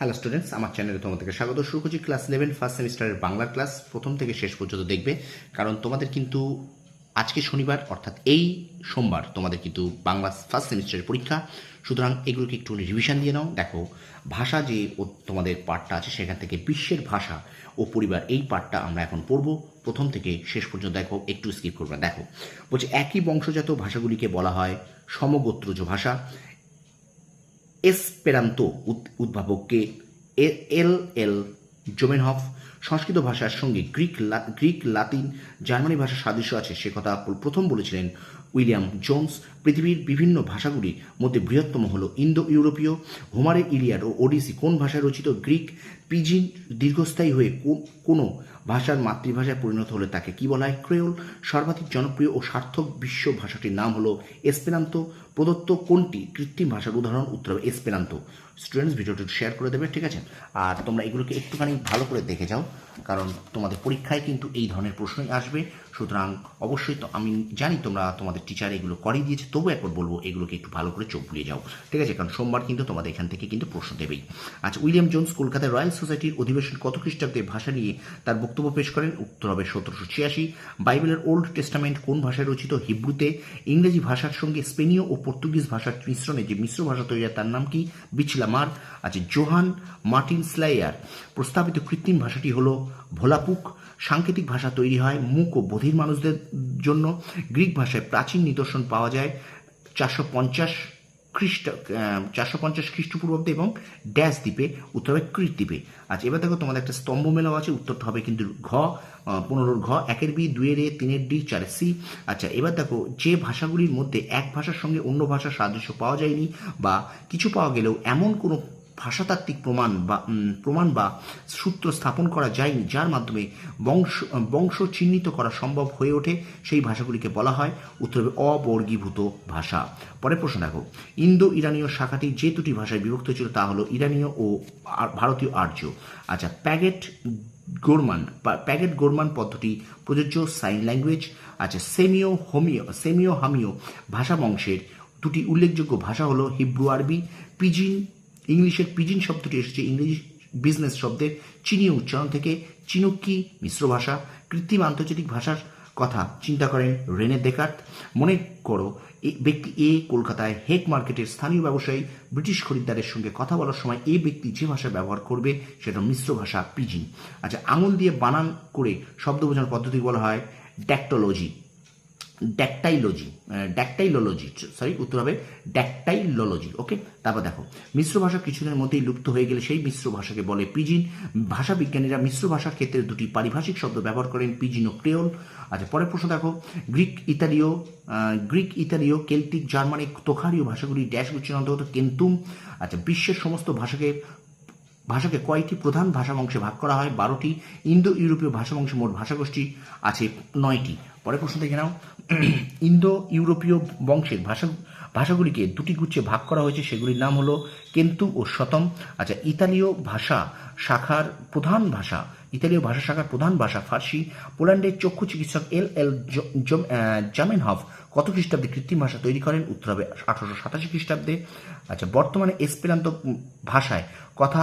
Hello students আমার চ্যানেলে তোমাদেরকে স্বাগত। শুরু করছি ক্লাস ইলেভেন ফার্স্ট সেমিস্টারের বাংলার ক্লাস প্রথম থেকে শেষ পর্যন্ত দেখবে। কারণ তোমাদের কিন্তু আজকে শনিবার, অর্থাৎ এই সোমবার তোমাদের কিন্তু বাংলা ফার্স্ট সেমিস্টারের পরীক্ষা। সুতরাং এগুলোকে একটু রিভিশন দিয়ে নাও। দেখো, ভাষা যে তোমাদের পার্টটা আছে, সেখান থেকে বিশ্বের ভাষা ও পরিবার, এই পার্টটা আমরা এখন পড়ব। প্রথম থেকে শেষ পর্যন্ত দেখো, একটু স্কিপ করবে। দেখো, বলছে একই বংশজাত ভাষাগুলিকে বলা হয় সমগোত্রজ ভাষা। এসপেরান্তো উদ- উদ্ভাবককে এল এল, জোমেনহফ, সংস্কৃত ভাষার সঙ্গে গ্রিক গ্রিক, লাতিন, জার্মানি ভাষার সাদৃশ্য আছে। সে কথা পর- প্রথম বলেছিলেন উইলিয়াম জোন্স পৃথিবীর বিভিন্ন ভাষাগুলির মধ্যে বৃহত্তম হল ইন্দো ইউরোপীয় হোমারে ইলিয়াড ও ওডিসি। কোন ভাষায় রচিত গ্রিক পিজিন দীর্ঘস্থায়ী হয়ে কোনো ভাষার মাতৃভাষায় পরিণত হলে তাকে কি বলা হয়? ক্রেওল। সর্বাধিক জনপ্রিয় ও সার্থক বিশ্ব ভাষাটির নাম হলো এসপেনান্ত। প্রদত্ত কোনটি কৃত্রিম ভাষার উদাহরণ? উত্তর হবে এসপেনান্ত। স্টুডেন্টস ভিডিওটি শেয়ার করে দেবে, ঠিক আছে? আর তোমরা এগুলোকে একটুখানি ভালো করে দেখে যাও, কারণ তোমাদের পরীক্ষায় কিন্তু এই ধরনের প্রশ্নই আসবে। সুতরাং অবশ্যই তো আমি জানি তোমরা তোমাদের টিচার এগুলো করে দিয়েছে, তবু একবার বলব এগুলোকে একটু ভালো করে চোখ বুলিয়ে যাও। ঠিক আছে? কারণ সোমবার কিন্তু তোমাদের এখান থেকে কিন্তু প্রশ্ন দেবেই। আচ্ছা উইলিয়াম জোন্স কলকাতায় রয়্যাল সোসাইটির অধিবেশন কত খ্রিস্টাব্দে ভাষা নিয়ে তার বক্তব্য পেশ করেন? উত্তর হবে সতেরোশো ছিয়াশি। বাইবেলের ওল্ড টেস্টামেন্ট কোন ভাষায় রচিত? হিব্রুতে। ইংরেজি ভাষার সঙ্গে স্পেনীয় ও পর্তুগিজ ভাষার মিশ্রণে যে মিশ্র ভাষা তৈরি হয় তার নাম কি? বিচলামার আচ্ছা জোহান মার্টিন স্লাইয়ার। প্রস্তাবিত কৃত্রিম ভাষাটি হলো ভোলাপুক। সাংকেতিক ভাষা তৈরি হয় মুখ ও বধির মানুষদের জন্য গ্রিক ভাষায় প্রাচীন নিদর্শন পাওয়া যায় চারশো পঞ্চাশ খ্রিস্ট চারশো পঞ্চাশ খ্রিস্টপূর্বাব্দে এবং ড্যাশ দ্বীপে, উত্তর হবে ক্রিট দ্বীপে। আচ্ছা এবার দেখো তোমাদের একটা স্তম্ভ মেলাও আছে উত্তরটা হবে কিন্তু ঘ পনেরোর ঘ, একের বি, দুইয়ের এ, তিনের ডি, চারের সি। আচ্ছা এবার দেখো যে ভাষাগুলির মধ্যে এক ভাষার সঙ্গে অন্য ভাষার সাদৃশ্য পাওয়া যায়নি বা কিছু পাওয়া গেলেও এমন কোনো ভাষাতাত্ত্বিক প্রমাণ বা প্রমাণ বা সূত্র স্থাপন করা যায়নি, যার মাধ্যমে বংশ বংশ চিহ্নিত করা সম্ভব হয়ে ওঠে। সেই ভাষাগুলিকে বলা হয় উত্তর অবর্গীভূত ভাষা। পরের প্রশ্ন দেখো। ইন্দো ইরানীয় শাখাটি যে দুটি ভাষায় বিভক্ত ছিল তা হলো ইরানীয় ও ভারতীয় আর্য। আচ্ছা প্যাগেট গোরমান প্যাগেট গোরমান পদ্ধতি প্রযোজ্য সাইন ল্যাঙ্গুয়েজ। আচ্ছা সেমিও হোমিও সেমিও হামিও ভাষা বংশের দুটি উল্লেখযোগ্য ভাষা হলো হিব্রু আরবি, পিজিন ইংলিশের পিজিন শব্দটি এসেছে ইংরেজি বিজনেস শব্দের চীনীয় উচ্চারণ থেকে চিনুক্কি মিশ্র ভাষা, কৃত্রিম আন্তর্জাতিক ভাষার কথা। চিন্তা করেন রেনে দেকার্ত মনে করো ব্যক্তি এ কলকাতায় হেক মার্কেটের স্থানীয় ব্যবসায়ী, ব্রিটিশ খরিদ্দারের সঙ্গে কথা বলার সময় এ ব্যক্তি যে ভাষা ব্যবহার করবে, সেটা মিশ্র ভাষা পিজিন আচ্ছা আঙুল দিয়ে বানান করে শব্দ বোঝানোর পদ্ধতি বলা হয় ড্যাক্টোলজি ড্যাকটাইলজি ড্যাকটাইলোলজি সরি উত্তর হবে ড্যাকটাইলোলজি ওকে তারপর দেখো, মিশ্র ভাষা কিছুদিনের মধ্যেই লুপ্ত হয়ে গেলে সেই মিশ্র ভাষাকে বলে পিজিন ভাষা বিজ্ঞানীরা মিশ্র ভাষার ক্ষেত্রে দুটি পারিভাষিক শব্দ ব্যবহার করেন পিজিন ও ক্রেওল আচ্ছা পরের প্রশ্ন দেখো, গ্রিক, ইতালীয় গ্রিক, ইতালীয়, কেল্টিক জার্মানিক তোখারীয় ভাষাগুলি ড্যাশ উচ্চারণ অন্তর্গত কেন্তুম। আচ্ছা বিশ্বের সমস্ত ভাষাকে ভাষাকে কয়টি প্রধান ভাষা বংশে ভাগ করা হয়, বারোটি ইন্দো ইউরোপীয় ভাষা বংশে মোট ভাষাগোষ্ঠী আছে নয়টি। পরের প্রশ্ন দেখে নাও। ইন্দো ইউরোপীয় বংশের ভাষা, ভাষাগুলিকে দুটি গুচ্ছে ভাগ করা হয়েছে, সেগুলির নাম হলো কেন্তু ও শতম। আচ্ছা ইতালীয় ভাষা শাখার প্রধান ভাষা, ইতালীয় ভাষা শাখার প্রধান ভাষা ফার্সি। পোল্যান্ডের চক্ষু চিকিৎসক এল এল জামেনহফ কত খ্রিস্টাব্দে কৃত্রিম ভাষা তৈরি করেন? উত্তর হবে আঠারোশো সাতাশি খ্রিস্টাব্দে। আচ্ছা বর্তমানে এসপেরান্ত ভাষায় কথা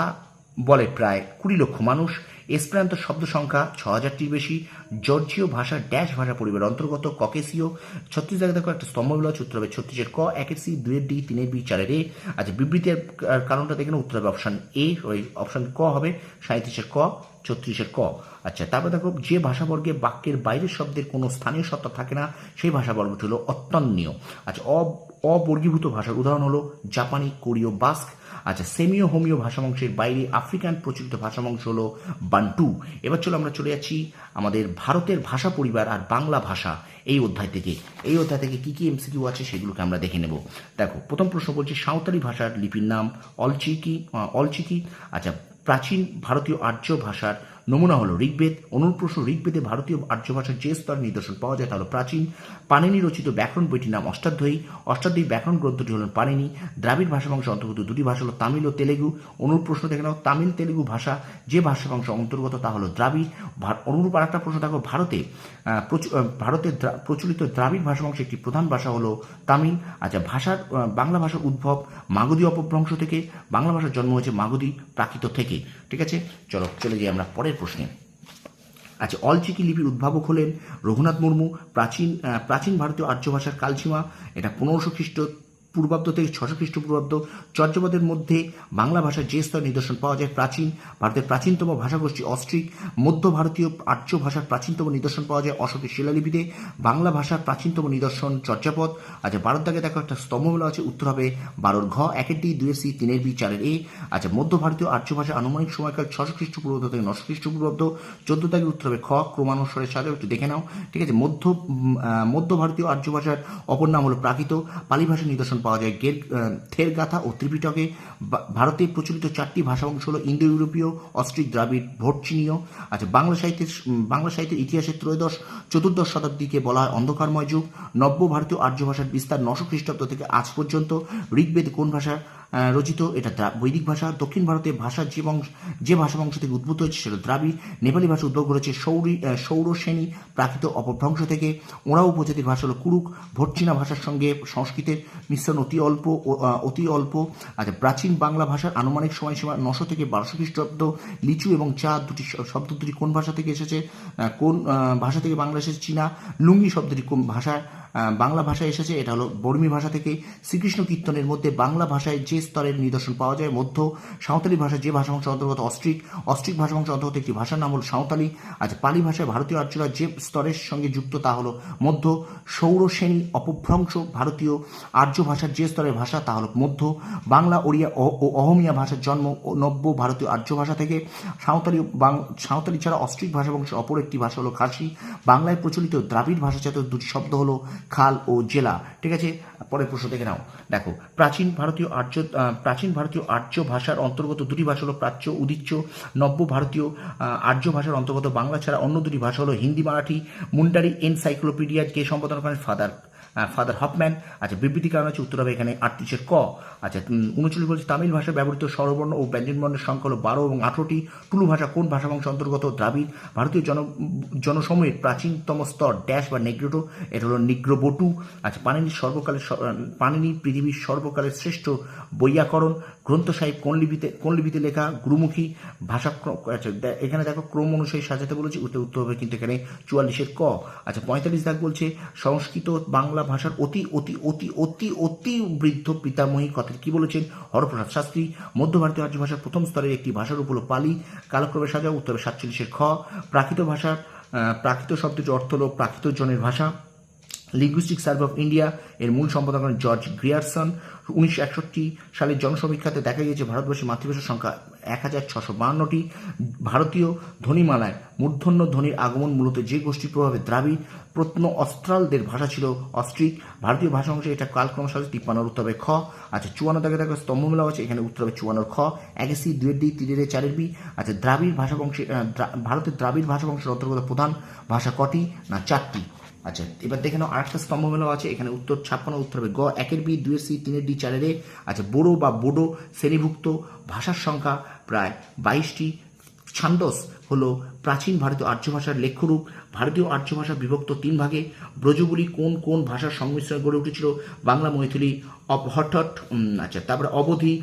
বলে প্রায় কুড়ি লক্ষ মানুষ, এসপ্রান্ত শব্দ সংখ্যা ছ হাজারটির বেশি, জর্জীয় ভাষা ড্যাশ ভাষা পরিবার অন্তর্গত ককেসীয় ছত্রিশ জায়গায় দেখো একটা স্তম্ভ বিলা উত্তর হবে ছত্রিশের ক একের সি দুয়ের ডি তিনের বি চারের এ। আচ্ছা বিবৃতির কারণটা দেখে উত্তর হবে অপশান এ ওই অপশান ক হবে সাঁত্রিশের ক, ছত্রিশের ক। আচ্ছা তারপর দেখো, যে ভাষাবর্গে বাক্যের বাইরের শব্দের কোনো স্থানীয় সত্তা থাকে না, সেই ভাষাবর্গটি হলো অত্যন্নীয়। আচ্ছা অ- অবর্গীভূত ভাষার উদাহরণ হলো জাপানি, কোরীয়, বাস্ক। আচ্ছা সেমিও হোমিও ভাষাবংশের বাইরে আফ্রিকান প্রচলিত ভাষাবংশ হলো বান্টু। এবার চলো আমরা চলে যাচ্ছি আমাদের ভারতের ভাষা পরিবার আর বাংলা ভাষা এই অধ্যায় থেকে। এই অধ্যায় থেকে কি কি এমসিকিউ আছে সেগুলোকে আমরা দেখে নেব। দেখো, প্রথম প্রশ্ন বলছি, সাঁওতালি ভাষার লিপির নাম অলচিকি অলচিকি। আচ্ছা প্রাচীন ভারতীয় আর্য ভাষার নমুনা হলো ঋগ্বেদ। অনুরূপ প্রশ্ন, ঋগ্বেদে ভারতীয় আর্য ভাষার যে স্তরের নিদর্শন পাওয়া যায় তা হলো প্রাচীন। পানিনি রচিত ব্যাকরণ বইটির নাম অষ্টাধ্যায়ী। অষ্টাধ্যায়ী ব্যাকরণ গ্রন্থটি হলেন পানিনি দ্রাবিড় ভাষাবংশ অন্তর্গত দুটি ভাষা হলো তামিল ও তেলেগু। অনুরূপ প্রশ্ন দেখে নাও, তামিল, তেলেগু ভাষা যে ভাষাবংশ অন্তর্গত তা হলো দ্রাবিড়। অনুরূপ আরেকটা প্রশ্ন দেখো, ভারতে ভারতের প্রচলিত দ্রাবিড় ভাষাবংশ একটি প্রধান ভাষা হলো তামিল। আচ্ছা ভাষার বাংলা ভাষার উদ্ভব মাগধী অপভ্রংশ থেকে। বাংলা ভাষার জন্ম হয়েছে মাগধী প্রাকৃত থেকে। ঠিক আছে? চলো, চলে যাই আমরা পরের প্রশ্নে। আচ্ছা অলচিকি লিপির উদ্ভাবক হলেন রঘুনাথ মুর্মু, প্রাচীন প্রাচীন ভারতীয় আর্য ভাষার কালসীমা, এটা পনেরোশো খ্রিস্ট পূর্বাব্দ থেকে ছশো খ্রিস্টপূর্বাব্দ চর্যাপদের মধ্যে বাংলা ভাষার যে স্তর নিদর্শন পাওয়া যায়, প্রাচীন, ভারতের প্রাচীনতম ভাষাগোষ্ঠী অস্ট্রিক, মধ্য ভারতীয় আর্য ভাষার প্রাচীনতম নিদর্শন পাওয়া যায় অশোকের শিলালিপিতে। বাংলা ভাষার প্রাচীনতম নিদর্শন চর্যাপদ। আচ্ছা ভারত দাগে দেখো একটা স্তম্ভ স্তম্ভমেলা আছে উত্তর হবে বারোর ঘ একের ডি দুয়ের সি তিনের বি চারের এ। আচ্ছা মধ্য ভারতীয় আর্য ভাষা আনুমানিক সময়কাল ছশো খ্রিস্টপূর্বাব্দ থেকে নশো খ্রিস্টপূর্বাব্দ। চোদ্দ দাগের উত্তর হবে খ, ক্রমানুসারে সাজাও, একটু দেখে নাও। ঠিক আছে, মধ্য মধ্য ভারতীয় আর্য ভাষার অপর নাম হলো প্রাকৃত। পালি ভাষার নিদর্শন পাওয়া যায়। গেট আহ, থের গাথা ও ত্রিপিটকে ভারতে প্রচলিত চারটি ভাষা অংশ হলো ইন্দো ইউরোপীয় অস্ট্রিক দ্রাবিড় ভোটচিনীয় আচ্ছা বাংলা সাহিত্যের বাংলা সাহিত্যের ইতিহাসের ত্রয়োদশ চতুর্দশ শতাব্দীকে বলা হয় অন্ধকারময় যুগ। নব্য ভারতীয় আর্য ভাষার বিস্তার নশো খ্রিস্টাব্দ থেকে আজ পর্যন্ত। ঋগ্বেদ কোন ভাষা রচিত এটা বৈদিক ভাষা দক্ষিণ ভারতে ভাষা যে বংশ যে ভাষা বংশ থেকে উদ্ভূত হয়েছে সেটা দ্রাবিড় নেপালি ভাষা উদ্ভব করেছে সৌরি সৌরসেনী প্রাকৃত অপভ্রংশ থেকে। ওরাও উপজাতির ভাষা হলো কুরুক ভটচিনা ভাষার সঙ্গে সংস্কৃতের মিশ্রণ অতি অল্প অতি অল্প। আচ্ছা প্রাচীন বাংলা ভাষার আনুমানিক সময়সীমা নশো থেকে বারোশো খ্রিস্টাব্দ। লিচু এবং চা দুটি শব্দ দুটি কোন ভাষা থেকে এসেছে? কোন ভাষা থেকে বাংলা এসেছে? চীনা। লুঙ্গি শব্দটি কোন আহ, বাংলা ভাষায় এসেছে। এটা হলো বর্মী ভাষা থেকে শ্রীকৃষ্ণ কীর্তনের মধ্যে বাংলা ভাষায় যে স্তরের নিদর্শন পাওয়া যায়, মধ্য সাঁওতালি ভাষা যে ভাষাবংশ অন্তর্গত অস্ট্রিক অস্ট্রিক ভাষাবংশ অন্তর্গত একটি ভাষার নাম হলো সাঁওতালি। আচ্ছা পালি ভাষায় ভারতীয় আর্যরা যে স্তরের সঙ্গে যুক্ত তা হলো মধ্য সৌরশ্রেণী অপভ্রংশ। ভারতীয় আর্য ভাষার যে স্তরের ভাষা তা হলো মধ্য। বাংলা, ওড়িয়া ও- অহমিয়া ভাষার জন্ম নব্য ভারতীয় আর্য ভাষা থেকে। সাঁওতালি সাঁওতালি ছাড়া অস্ট্রিক ভাষাবংশের অপর একটি ভাষা হলো খাসি। বাংলায় প্রচলিত দ্রাবিড় ভাষা ভাষাজাত দুটি শব্দ হলো খাল ও জেলা। ঠিক আছে? পরের প্রশ্ন দেখে নাও। দেখো, প্রাচীন ভারতীয় আর্য প্রাচীন ভারতীয় আর্য ভাষার অন্তর্গত দুটি ভাষা হলো প্রাচ্য, উদিচ্য। নব্য ভারতীয় আর্য ভাষার অন্তর্গত বাংলা ছাড়া অন্য দুটি ভাষা হলো হিন্দি, মারাঠি মুন্ডারি এনসাইক্লোপিডিয়া, কে সম্পাদনা করেন ফাদার ফাদার হপম্যান আচ্ছা বিবৃতি কারণ হচ্ছে উত্তর হবে এখানে আটত্রিশের ক। আচ্ছা উনচল্লিশ বলছে, তামিল ভাষায় ব্যবহৃত স্বরবর্ণ ও ব্যঞ্জনবর্ণের সংখ্যা হলো বারো এবং আঠারোটি। টুলু ভাষা কোন ভাষা বংশ অন্তর্গত? দ্রাবিড়। ভারতীয় জন, জনসময়ের প্রাচীনতম স্তর ড্যাশ বা নেগ্রোটো। এটা হলো নিগ্রোবটু। আচ্ছা পানিনির সর্বকালের পানিনি পৃথিবীর সর্বকালের শ্রেষ্ঠ বৈয়াকরণ। গ্রন্থ সাহেব কোন লিপিতে কোন লিপিতে লেখা? গুরুমুখী ভাষা আচ্ছা এখানে দেখো ক্রম অনুসারে সাজাতে বলেছি, উত্তর উত্তর হবে কিন্তু এখানে চুয়াল্লিশের ক। আচ্ছা পঁয়তাল্লিশ দাগ বলছে, সংস্কৃত বাংলা ভাষার অতি অতি অতি অতি অতি বৃদ্ধ পিতামহী কথা কি বলেছেন? হরপ্রসাদ শাস্ত্রী, মধ্য ভারতীয় আর্য ভাষার প্রথম স্তরের একটি ভাষার উপর পালি, কালক্রমে সাজা উত্তর সাতচল্লিশের খ। প্রাকৃত ভাষার প্রাকৃত শব্দটির অর্থ হলো প্রাকৃত জনের ভাষা। লিঙ্গুইস্টিক সার্ভে অফ ইন্ডিয়া এর মূল সম্পাদক জর্জ গ্রিয়ারসন উনিশশো একষট্টি সালের জনসমীক্ষাতে দেখা গিয়েছে ভারতবর্ষের মাতৃভাষার সংখ্যা এক হাজার ছশো বাহান্নটি। ভারতীয় ধ্বনিমালায় মূর্ধন্য ধ্বনির আগমন মূলত যে গোষ্ঠীর প্রভাবে দ্রাবিড় প্রত্ন অস্ট্রালদের ভাষা ছিল অস্ট্রিক। ভারতীয় ভাষা অংশে এটা কালক্রম সাথে তিপ্পান্নর উত্তর খ আচ্ছা চুয়ান্ন দাগে দেখো স্তম্ভমেলা আছে, এখানে উত্তর চুয়ান্নর খ। একে সি দুয়ের ডি, তিনের চারের বি। আচ্ছা দ্রাবিড় ভাষা অংশে ভারতের দ্রাবিড় ভাষা বংশের অন্তর্গত প্রধান ভাষা কটি না চারটি? আচ্ছা এবার দেখে নাও আরেকটা স্তম্ভ মেলাও আছে, এখানে উত্তর ছাপ্পান্ন, উত্তর হবে গ। একের বি, দুয়ের সি, তিনের ডি, চারের এ। আচ্ছা বোড়ো বা বোডো শ্রেণীভুক্ত ভাষার সংখ্যা প্রায় বাইশটি। ছান্দস হলো প্রাচীন ভারতীয় আর্য ভাষার লেখ্যরূপ। ভারতীয় আর্য ভাষা বিভক্ত তিন ভাগে। ব্রজগুলি কোন কোন ভাষার সংমিশ্রণ গড়ে উঠেছিল? বাংলা মৈথিলি উম, আচ্ছা তারপরে অবধি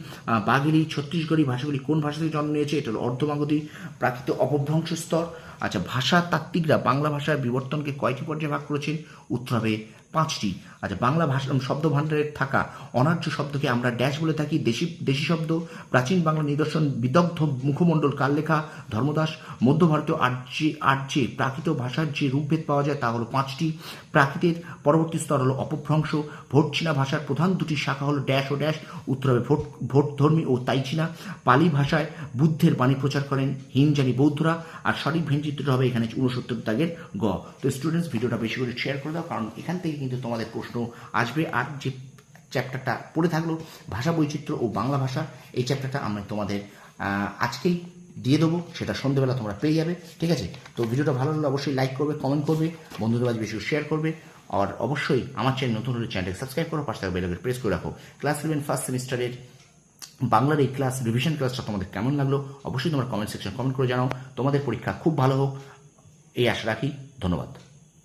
বাগেলি ছত্তিশগড়ি ভাষাগুলি কোন ভাষা থেকে জন্ম নিয়েছে? এটা হলো অর্ধমাগধী প্রাকৃত অপভ্রংশ স্তর। আচ্ছা ভাষা তাত্ত্বিকরা বাংলা ভাষার বিবর্তনকে কয়টি পর্যায়ে ভাগ করেছেন? উত্তর হবে পাঁচটি। আচ্ছা বাংলা ভাষা শব্দ ভাণ্ডারে থাকা অনার্য শব্দকে আমরা ড্যাশ বলে থাকি, দেশি দেশি শব্দ। প্রাচীন বাংলা নিদর্শন বিদগ্ধ মুখমণ্ডল কাল লেখা? ধর্মদাস মধ্য ভারতীয় আর্যে আর্যে প্রাকৃত ভাষার যে রূপভেদ পাওয়া যায় তা হলো পাঁচটি। প্রাকৃতের পরবর্তী স্তর হলো অপভ্রংশ। ভোট চীনা ভাষার প্রধান দুটি শাখা হলো ড্যাশ ও ড্যাশ, উত্তর ভোট ভোট ধর্মী ও তাই চীনা পালি ভাষায় বুদ্ধের বাণী প্রচার করেন হিনজানি বৌদ্ধরা। আর সঠিক ভেঞ্চিত্রটা হবে এখানে উনসত্তর দাগের গ। তো স্টুডেন্টস ভিডিওটা বেশি করে শেয়ার করে দাও, কারণ এখান থেকে কিন্তু তোমাদের প্রশ্ন আসবে। আর যে চ্যাপ্টারটা পড়ে থাকল, ভাষা বৈচিত্র্য ও বাংলা ভাষা, এই চ্যাপ্টারটা আমরা তোমাদের আজকেই দিয়ে দেবো। সেটা সন্ধ্যেবেলা তোমরা পেয়ে যাবে, ঠিক আছে? তো ভিডিওটা ভালো লাগলে অবশ্যই লাইক করবে কমেন্ট করবে, বন্ধুদের মাঝে বেশি শেয়ার করবে, আর অবশ্যই আমার চ্যানেল নতুন হলে চ্যানেলকে সাবস্ক্রাইব করো, পাশে থাকা বেলকে প্রেস করে রাখো। ক্লাস ইলেভেন ফার্স্ট সেমিস্টারের বাংলার এই ক্লাস রিভিশন ক্লাসটা তোমাদের কেমন লাগল, অবশ্যই তোমার কমেন্ট সেকশন কমেন্ট করে জানাও। তোমাদের পরীক্ষা খুব ভালো হোক, এই আশা রাখি, ধন্যবাদ।